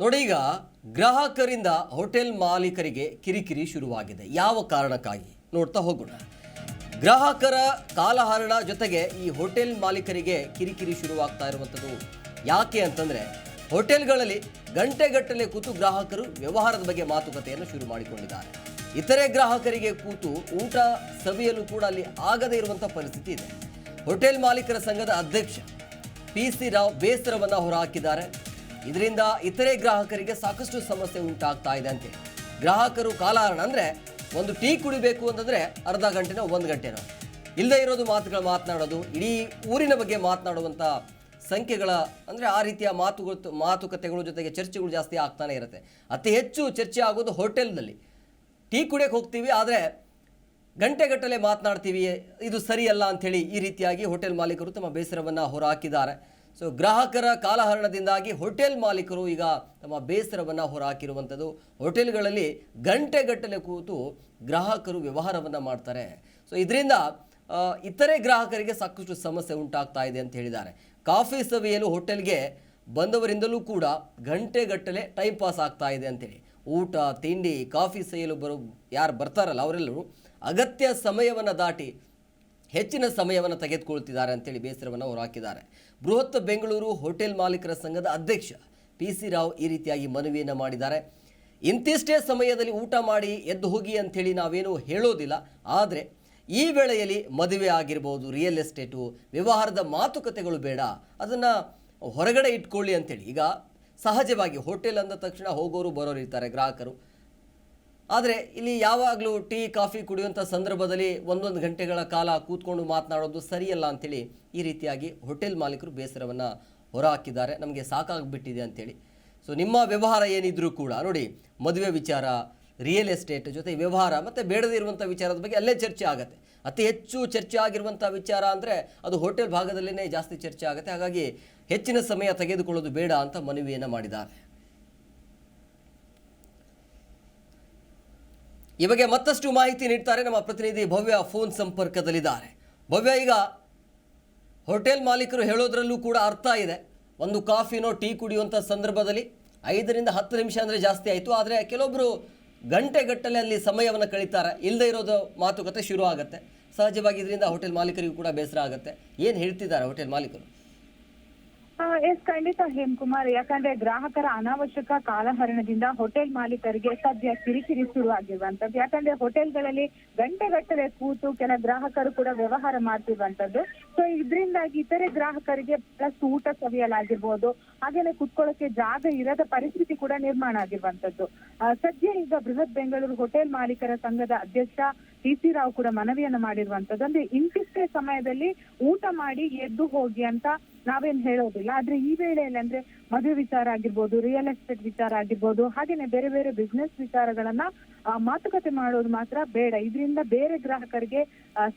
ನೋಡಿ ಈಗ ಗ್ರಾಹಕರಿಂದ ಹೋಟೆಲ್ ಮಾಲೀಕರಿಗೆ ಕಿರಿಕಿರಿ ಶುರುವಾಗಿದೆ. ಯಾವ ಕಾರಣಕ್ಕಾಗಿ? ನೋಡ್ತಾ ಹೋಗೋಣ. ಗ್ರಾಹಕರ ಕಾಲಹರಣ ಜೊತೆಗೆ ಈ ಹೋಟೆಲ್ ಮಾಲೀಕರಿಗೆ ಕಿರಿಕಿರಿ ಶುರುವಾಗ್ತಾ ಇರುವಂಥದ್ದು ಯಾಕೆ ಅಂತಂದರೆ, ಹೋಟೆಲ್ಗಳಲ್ಲಿ ಗಂಟೆಗಟ್ಟಲೆ ಕೂತು ಗ್ರಾಹಕರು ವ್ಯವಹಾರದ ಬಗ್ಗೆ ಮಾತುಕತೆಯನ್ನು ಶುರು ಮಾಡಿಕೊಂಡಿದ್ದಾರೆ. ಇತರೆ ಗ್ರಾಹಕರಿಗೆ ಕೂತು ಊಟ ಸವಿಯಲು ಕೂಡ ಅಲ್ಲಿ ಆಗದೇ ಇರುವಂಥ ಪರಿಸ್ಥಿತಿ ಇದೆ. ಹೋಟೆಲ್ ಮಾಲೀಕರ ಸಂಘದ ಅಧ್ಯಕ್ಷ ಪಿ ಸಿ ರಾವ್ ಬೇಸರವನ್ನು ಹೊರಹಾಕಿದ್ದಾರೆ. ಇದರಿಂದ ಇತರೆ ಗ್ರಾಹಕರಿಗೆ ಸಾಕಷ್ಟು ಸಮಸ್ಯೆ ಉಂಟಾಗ್ತಾ ಇದೆ ಅಂತೆ ಗ್ರಾಹಕರು ಕಾಲಹರಣ ಅಂದರೆ ಒಂದು ಟೀ ಕುಡಿಬೇಕು ಅಂತಂದರೆ ಅರ್ಧ ಗಂಟೆನೋ ಒಂದು ಗಂಟೆನೋ. ಇಲ್ಲದೇ ಇರೋದು ಮಾತುಗಳು ಮಾತನಾಡೋದು, ಇಡೀ ಊರಿನ ಬಗ್ಗೆ ಮಾತನಾಡುವಂಥ ಸಂಖ್ಯೆಗಳ ಅಂದರೆ ಆ ರೀತಿಯ ಮಾತುಗಳು, ಮಾತುಕತೆಗಳ ಜೊತೆಗೆ ಚರ್ಚೆಗಳು ಜಾಸ್ತಿ ಆಗ್ತಾನೆ ಇರುತ್ತೆ. ಅತಿ ಹೆಚ್ಚು ಚರ್ಚೆ ಆಗೋದು ಹೋಟೆಲ್ನಲ್ಲಿ. ಟೀ ಕುಡಿಯೋಕೆ ಹೋಗ್ತೀವಿ, ಆದರೆ ಗಂಟೆಗಟ್ಟಲೆ ಮಾತನಾಡ್ತೀವಿ, ಇದು ಸರಿಯಲ್ಲ ಅಂಥೇಳಿ ಈ ರೀತಿಯಾಗಿ ಹೋಟೆಲ್ ಮಾಲೀಕರು ತಮ್ಮ ಬೇಸರವನ್ನು ಹೊರಹಾಕಿದ್ದಾರೆ. ಸೊ ಗ್ರಾಹಕರ ಕಾಲಹರಣದಿಂದಾಗಿ ಹೋಟೆಲ್ ಮಾಲೀಕರು ಈಗ ತಮ್ಮ ಬೇಸರವನ್ನು ಹೊರಹಾಕಿರುವಂಥದ್ದು. ಹೋಟೆಲ್ಗಳಲ್ಲಿ ಗಂಟೆಗಟ್ಟಲೆ ಕೂತು ಗ್ರಾಹಕರು ವ್ಯವಹಾರವನ್ನು ಮಾಡ್ತಾರೆ. ಸೊ ಇದರಿಂದ ಇತರೆ ಗ್ರಾಹಕರಿಗೆ ಸಾಕಷ್ಟು ಸಮಸ್ಯೆ ಉಂಟಾಗ್ತಾ ಇದೆ ಅಂತ ಹೇಳಿದ್ದಾರೆ. ಕಾಫಿ ಸವಿಯಲು ಹೋಟೆಲ್ಗೆ ಬಂದವರಿಂದಲೂ ಕೂಡ ಗಂಟೆಗಟ್ಟಲೆ ಟೈಮ್ ಪಾಸ್ ಆಗ್ತಾ ಇದೆ ಅಂತೇಳಿ. ಊಟ, ತಿಂಡಿ, ಕಾಫಿ ಸೇಯಲು ಬರೋ, ಯಾರು ಬರ್ತಾರಲ್ಲ ಅವರೆಲ್ಲರೂ ಅಗತ್ಯ ಸಮಯವನ್ನು ದಾಟಿ ಹೆಚ್ಚಿನ ಸಮಯವನ್ನು ತೆಗೆದುಕೊಳ್ತಿದ್ದಾರೆ ಅಂತೇಳಿ ಬೇಸರವನ್ನು ಅವರು ಹಾಕಿದ್ದಾರೆ. ಬೃಹತ್ ಬೆಂಗಳೂರು ಹೋಟೆಲ್ ಮಾಲೀಕರ ಸಂಘದ ಅಧ್ಯಕ್ಷ ಪಿ ಸಿ ರಾವ್ ಈ ರೀತಿಯಾಗಿ ಮನವಿಯನ್ನು ಮಾಡಿದ್ದಾರೆ. ಇಂತಿಷ್ಟೇ ಸಮಯದಲ್ಲಿ ಊಟ ಮಾಡಿ ಎದ್ದು ಹೋಗಿ ಅಂಥೇಳಿ ನಾವೇನು ಹೇಳೋದಿಲ್ಲ. ಆದರೆ ಈ ವೇಳೆಯಲ್ಲಿ ಮದುವೆ ಆಗಿರ್ಬೋದು ರಿಯಲ್ ಎಸ್ಟೇಟು ವ್ಯವಹಾರದ ಮಾತುಕತೆಗಳು ಬೇಡ. ಅದನ್ನು ಹೊರಗಡೆ ಇಟ್ಕೊಳ್ಳಿ ಅಂಥೇಳಿ ಈಗ ಸಹಜವಾಗಿ ಹೋಟೆಲ್ ಅಂದ ತಕ್ಷಣ ಹೋಗೋರು ಬರೋರು ಇರ್ತಾರೆ, ಗ್ರಾಹಕರು. ಆದರೆ ಇಲ್ಲಿ ಯಾವಾಗಲೂ ಟೀ, ಕಾಫಿ ಕುಡಿಯುವಂಥ ಸಂದರ್ಭದಲ್ಲಿ ಒಂದೊಂದು ಗಂಟೆಗಳ ಕಾಲ ಕೂತ್ಕೊಂಡು ಮಾತನಾಡೋದು ಸರಿಯಲ್ಲ ಅಂಥೇಳಿ ಈ ರೀತಿಯಾಗಿ ಹೋಟೆಲ್ ಮಾಲೀಕರು ಬೇಸರವನ್ನು ಹೊರಹಾಕಿದ್ದಾರೆ. ನಮಗೆ ಸಾಕಾಗ್ಬಿಟ್ಟಿದೆ ಅಂಥೇಳಿ ಸೊ ನಿಮ್ಮ ವ್ಯವಹಾರ ಏನಿದ್ರೂ ಕೂಡ, ನೋಡಿ, ಮದುವೆ ವಿಚಾರ ರಿಯಲ್ ಎಸ್ಟೇಟ್ ಜೊತೆ ವ್ಯವಹಾರ, ಮತ್ತು ಬೇಡದೇ ಇರುವಂಥ ವಿಚಾರದ ಬಗ್ಗೆ ಅಲ್ಲೇ ಚರ್ಚೆ ಆಗುತ್ತೆ. ಅತಿ ಹೆಚ್ಚು ಚರ್ಚೆ ಆಗಿರುವಂಥ ವಿಚಾರ ಅಂದರೆ ಅದು ಹೋಟೆಲ್ ಭಾಗದಲ್ಲೇ ಜಾಸ್ತಿ ಚರ್ಚೆ ಆಗುತ್ತೆ. ಹಾಗಾಗಿ ಹೆಚ್ಚಿನ ಸಮಯ ತೆಗೆದುಕೊಳ್ಳೋದು ಬೇಡ ಅಂತ ಮನವಿಯನ್ನು ಮಾಡಿದ್ದಾರೆ. ಈ ಬಗ್ಗೆ ಮತ್ತಷ್ಟು ಮಾಹಿತಿ ನೀಡ್ತಾರೆ ನಮ್ಮ ಪ್ರತಿನಿಧಿ ಭವ್ಯ ಫೋನ್ ಸಂಪರ್ಕದಲ್ಲಿದ್ದಾರೆ. ಭವ್ಯ, ಈಗ ಹೋಟೆಲ್ ಮಾಲೀಕರು ಹೇಳೋದ್ರಲ್ಲೂ ಕೂಡ ಅರ್ಥ ಇದೆ. ಒಂದು ಕಾಫಿನೋ ಟೀ ಕುಡಿಯುವಂಥ ಸಂದರ್ಭದಲ್ಲಿ ಐದರಿಂದ ಹತ್ತು ನಿಮಿಷ ಅಂದರೆ ಜಾಸ್ತಿ ಆಯಿತು. ಆದರೆ ಕೆಲವೊಬ್ಬರು ಗಂಟೆಗಟ್ಟಲೆ ಅಲ್ಲಿ ಸಮಯವನ್ನು ಕಳೀತಾರೆ. ಇಲ್ಲದೆ ಇರೋದು ಮಾತುಕತೆ ಶುರು ಆಗುತ್ತೆ. ಸಹಜವಾಗಿ ಇದರಿಂದ ಹೋಟೆಲ್ ಮಾಲೀಕರಿಗೂ ಕೂಡ ಬೇಸರ ಆಗುತ್ತೆ. ಏನು ಹೇಳ್ತಿದ್ದಾರೆ ಹೋಟೆಲ್ ಮಾಲೀಕರು? ಎಸ್, ಖಂಡಿತ ಹೇಮಕುಮಾರ್. ಯಾಕಂದ್ರೆ ಗ್ರಾಹಕರ ಅನಾವಶ್ಯಕ ಕಾಲಹರಣದಿಂದ ಹೋಟೆಲ್ ಮಾಲೀಕರಿಗೆ ಸದ್ಯ ಕಿರಿಕಿರಿ ಶುರುವಾಗಿರುವಂತದ್ದು ಯಾಕಂದ್ರೆ ಹೋಟೆಲ್ಗಳಲ್ಲಿ ಗಂಟೆಗಟ್ಟಲೆ ಕೂತು ಕೆಲ ಗ್ರಾಹಕರು ಕೂಡ ವ್ಯವಹಾರ ಮಾಡ್ತಿರುವಂತದ್ದು ಸೊ ಇದರಿಂದಾಗಿ ಇತರೆ ಗ್ರಾಹಕರಿಗೆ ಪ್ಲಸ್ ಊಟ ಸವಿಯಲಾಗಿರ್ಬೋದು, ಹಾಗೇನೆ ಕುತ್ಕೊಳ್ಳೋಕೆ ಜಾಗ ಇರದ ಪರಿಸ್ಥಿತಿ ಕೂಡ ನಿರ್ಮಾಣ ಆಗಿರುವಂತದ್ದು ಸದ್ಯ ಈಗ ಬೃಹತ್ ಬೆಂಗಳೂರು ಹೋಟೆಲ್ ಮಾಲೀಕರ ಸಂಘದ ಅಧ್ಯಕ್ಷ ಟಿ ಸಿ ರಾವ್ ಕೂಡ ಮನವಿಯನ್ನು ಮಾಡಿರುವಂತದ್ದು ಅಂದ್ರೆ ಇಂತಿಷ್ಟೇ ಸಮಯದಲ್ಲಿ ಊಟ ಮಾಡಿ ಎದ್ದು ಹೋಗಿ ಅಂತ ನಾವೇನ್ ಹೇಳೋದಿಲ್ಲ. ಆದ್ರೆ ಈ ವೇಳೆಯಲ್ಲಿ ಅಂದ್ರೆ ಮದುವೆ ವಿಚಾರ ಆಗಿರ್ಬೋದು ರಿಯಲ್ ಎಸ್ಟೇಟ್ ವಿಚಾರ ಆಗಿರ್ಬೋದು, ಹಾಗೇನೆ ಬೇರೆ ಬೇರೆ ಬಿಸ್ನೆಸ್ ವಿಚಾರಗಳನ್ನ ಮಾತುಕತೆ ಮಾಡೋದು ಮಾತ್ರ ಬೇಡ. ಇದರಿಂದ ಬೇರೆ ಗ್ರಾಹಕರಿಗೆ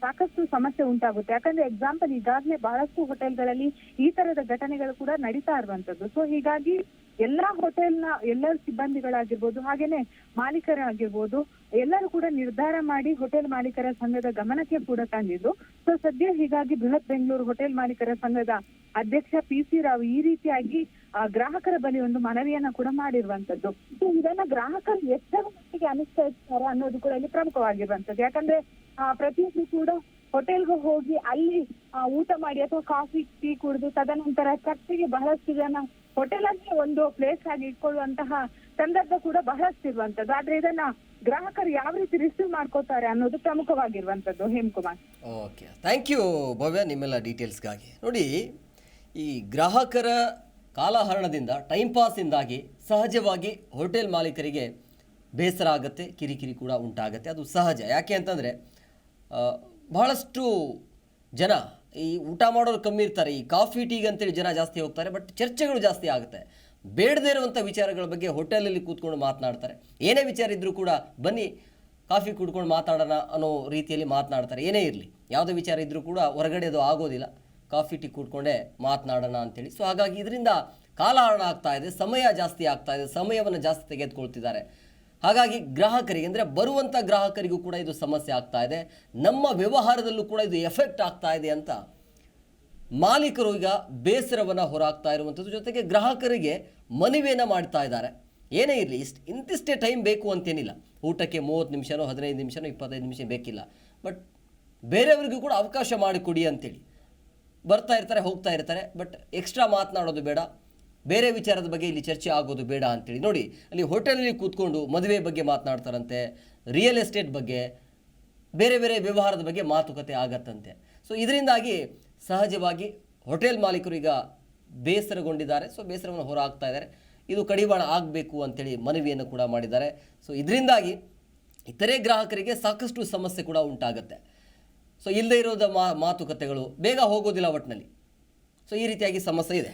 ಸಾಕಷ್ಟು ಸಮಸ್ಯೆ ಉಂಟಾಗುತ್ತೆ. ಯಾಕಂದ್ರೆ ಎಕ್ಸಾಂಪಲ್ ಈಗಾಗಲೇ ಬಹಳಷ್ಟು ಹೋಟೆಲ್ಗಳಲ್ಲಿ ಈ ತರದ ಘಟನೆಗಳು ಕೂಡ ನಡೀತಾ ಇರುವಂತದ್ದು. ಸೊ ಹೀಗಾಗಿ ಎಲ್ಲಾ ಹೋಟೆಲ್ನ ಎಲ್ಲ ಸಿಬ್ಬಂದಿಗಳಾಗಿರ್ಬೋದು ಹಾಗೇನೆ ಮಾಲೀಕರಾಗಿರ್ಬೋದು ಎಲ್ಲರೂ ಕೂಡ ನಿರ್ಧಾರ ಮಾಡಿ ಹೋಟೆಲ್ ಮಾಲೀಕರ ಸಂಘದ ಗಮನಕ್ಕೆ ಕೂಡ ತಂದಿದ್ದು. ಸೊ ಸದ್ಯ ಹೀಗಾಗಿ ಬೃಹತ್ ಬೆಂಗಳೂರು ಹೋಟೆಲ್ ಮಾಲೀಕರ ಸಂಘದ ಅಧ್ಯಕ್ಷ ಪಿ ಸಿ ರಾವ್ ಈ ರೀತಿಯಾಗಿ ಗ್ರಾಹಕರ ಬಳಿ ಒಂದು ಮನವಿಯನ್ನ ಕೂಡ ಮಾಡಿರುವಂತದ್ದು. ಸೊ ಇದನ್ನ ಗ್ರಾಹಕರು ಎಷ್ಟರ ಮಟ್ಟಿಗೆ ಅನುಸರಿಸ್ತಾರೆ ಅನ್ನೋದು ಕೂಡ ಇಲ್ಲಿ ಪ್ರಮುಖವಾಗಿರುವಂತದ್ದು. ಯಾಕಂದ್ರೆ ಆ, ಪ್ರತಿಯೊಬ್ರು ಕೂಡ ಹೋಟೆಲ್ಗೆ ಹೋಗಿ ಅಲ್ಲಿ ಊಟ ಮಾಡಿ ಅಥವಾ ಕಾಫಿ ಟೀ ಕುಡಿದು ತದನಂತರ ಖರ್ಚಿಗೆ ಬಹಳಷ್ಟು ಜನ ಹೋಟೆಲ್ ಅಲ್ಲಿ ಒಂದು ಪ್ಲೇಸ್ ಆಗಿ ಇಟ್ಕೊಳ್ಳುವಂತಹ ಸಂದರ್ಭ ಕೂಡ ಬಹಳಷ್ಟು ಇರುವಂತದ್ದು. ಆದ್ರೆ ಇದನ್ನ ಗ್ರಾಹಕರು ಯಾವ ರೀತಿ ರಿಸೀವ್ ಮಾಡ್ಕೋತಾರೆ ಅನ್ನೋದು ಪ್ರಮುಖವಾಗಿರುವಂತದ್ದು. Hemakumar. Okay thank you Bhavya, ನಿಮ್ಮೆಲ್ಲ ಡೀಟೇಲ್ಸ್ಗಾಗಿ ನೋಡಿ, ಈ ಗ್ರಾಹಕರ ಕಾಲಹರಣದಿಂದ ಟೈಮ್ ಪಾಸಿಂದಾಗಿ ಸಹಜವಾಗಿ ಹೋಟೆಲ್ ಮಾಲೀಕರಿಗೆ ಬೇಸರ ಆಗುತ್ತೆ, ಕಿರಿಕಿರಿ ಕೂಡ ಉಂಟಾಗುತ್ತೆ. ಅದು ಸಹಜ. ಯಾಕೆ ಅಂತಂದರೆ ಬಹಳಷ್ಟು ಜನ ಈ ಊಟ ಮಾಡೋರು ಕಮ್ಮಿ ಇರ್ತಾರೆ, ಈ ಕಾಫಿ ಟೀಗೆ ಅಂತೇಳಿ ಜನ ಜಾಸ್ತಿ ಹೋಗ್ತಾರೆ ಬಟ್ ಚರ್ಚೆಗಳು ಜಾಸ್ತಿ ಆಗುತ್ತೆ. ಬೇಡದೇ ಇರುವಂಥ ವಿಚಾರಗಳ ಬಗ್ಗೆ ಹೋಟೆಲಲ್ಲಿ ಕೂತ್ಕೊಂಡು ಮಾತನಾಡ್ತಾರೆ. ಏನೇ ವಿಚಾರ ಇದ್ದರೂ ಕೂಡ ಬನ್ನಿ, ಕಾಫಿ ಕುಡ್ಕೊಂಡು ಮಾತಾಡೋಣ ಅನ್ನೋ ರೀತಿಯಲ್ಲಿ ಮಾತನಾಡ್ತಾರೆ. ಏನೇ ಇರಲಿ, ಯಾವುದೇ ವಿಚಾರ ಇದ್ದರೂ ಕೂಡ ಹೊರಗಡೆ ಅದು ಆಗೋದಿಲ್ಲ. ಕಾಫಿ, ಟೀ ಕೂಡ್ಕೊಂಡೇ ಮಾತನಾಡೋಣ ಅಂತೇಳಿ. ಸೊ ಹಾಗಾಗಿ ಇದರಿಂದ ಕಾಲಹರಣ ಆಗ್ತಾ ಇದೆ, ಸಮಯ ಜಾಸ್ತಿ ಆಗ್ತಾ ಇದೆ, ಸಮಯವನ್ನು ಜಾಸ್ತಿ ತೆಗೆದುಕೊಳ್ತಿದ್ದಾರೆ. ಹಾಗಾಗಿ ಗ್ರಾಹಕರಿಗೆ, ಅಂದರೆ ಬರುವಂಥ ಗ್ರಾಹಕರಿಗೂ ಕೂಡ ಇದು ಸಮಸ್ಯೆ ಆಗ್ತಾ ಇದೆ. ನಮ್ಮ ವ್ಯವಹಾರದಲ್ಲೂ ಕೂಡ ಇದು ಎಫೆಕ್ಟ್ ಆಗ್ತಾ ಇದೆ ಅಂತ ಮಾಲೀಕರು ಈಗ ಬೇಸರವನ್ನು ಹೊರಾಗ್ತಾ ಇರುವಂಥದ್ದು. ಜೊತೆಗೆ ಗ್ರಾಹಕರಿಗೆ ಮನವಿಯನ್ನು ಮಾಡ್ತಾ ಇದ್ದಾರೆ. ಏನೇ ಇರಲಿ, ಇಷ್ಟು ಇಂತಿಷ್ಟೇ ಟೈಮ್ ಬೇಕು ಅಂತೇನಿಲ್ಲ. ಊಟಕ್ಕೆ ಮೂವತ್ತು ನಿಮಿಷನೋ, ಹದಿನೈದು ನಿಮಿಷನೋ, ಇಪ್ಪತ್ತೈದು ನಿಮಿಷ ಬೇಕಿಲ್ಲ. ಬಟ್ ಬೇರೆಯವ್ರಿಗೂ ಕೂಡ ಅವಕಾಶ ಮಾಡಿಕೊಡಿ ಅಂತೇಳಿ. ಬರ್ತಾ ಇರ್ತಾರೆ, ಹೋಗ್ತಾ ಇರ್ತಾರೆ. ಬಟ್ ಎಕ್ಸ್ಟ್ರಾ ಮಾತನಾಡೋದು ಬೇಡ. ಬೇರೆ ವಿಚಾರದ ಬಗ್ಗೆ ಇಲ್ಲಿ ಚರ್ಚೆ ಆಗೋದು ಬೇಡ ಅಂತೇಳಿ ನೋಡಿ, ಅಲ್ಲಿ ಹೋಟೆಲಲ್ಲಿ ಕೂತ್ಕೊಂಡು ಮದುವೆ ಬಗ್ಗೆ ಮಾತನಾಡ್ತಾರಂತೆ ರಿಯಲ್ ಎಸ್ಟೇಟ್ ಬಗ್ಗೆ, ಬೇರೆ ಬೇರೆ ವ್ಯವಹಾರದ ಬಗ್ಗೆ ಮಾತುಕತೆ ಆಗತ್ತಂತೆ. ಸೊ ಇದರಿಂದಾಗಿ ಸಹಜವಾಗಿ ಹೋಟೆಲ್ ಮಾಲೀಕರು ಈಗ ಬೇಸರಗೊಂಡಿದ್ದಾರೆ. ಸೊ ಬೇಸರವನ್ನು ಹೊರ ಹಾಕ್ತಾ ಇದ್ದಾರೆ. ಇದು ಕಡಿವಾಣ ಆಗಬೇಕು ಅಂತೇಳಿ ಮನವಿಯನ್ನು ಕೂಡ ಮಾಡಿದ್ದಾರೆ. ಸೊ ಇದರಿಂದಾಗಿ ಇತರೆ ಗ್ರಾಹಕರಿಗೆ ಸಾಕಷ್ಟು ಸಮಸ್ಯೆ ಕೂಡ ಉಂಟಾಗುತ್ತೆ. ಸೊ ಇಲ್ಲದೇ ಇರೋದ ಮಾತುಕತೆಗಳು ಬೇಗ ಹೋಗೋದಿಲ್ಲ ಒಟ್ಟಿನಲ್ಲಿ ಸೊ ಈ ರೀತಿಯಾಗಿ ಸಮಸ್ಯೆ ಇದೆ.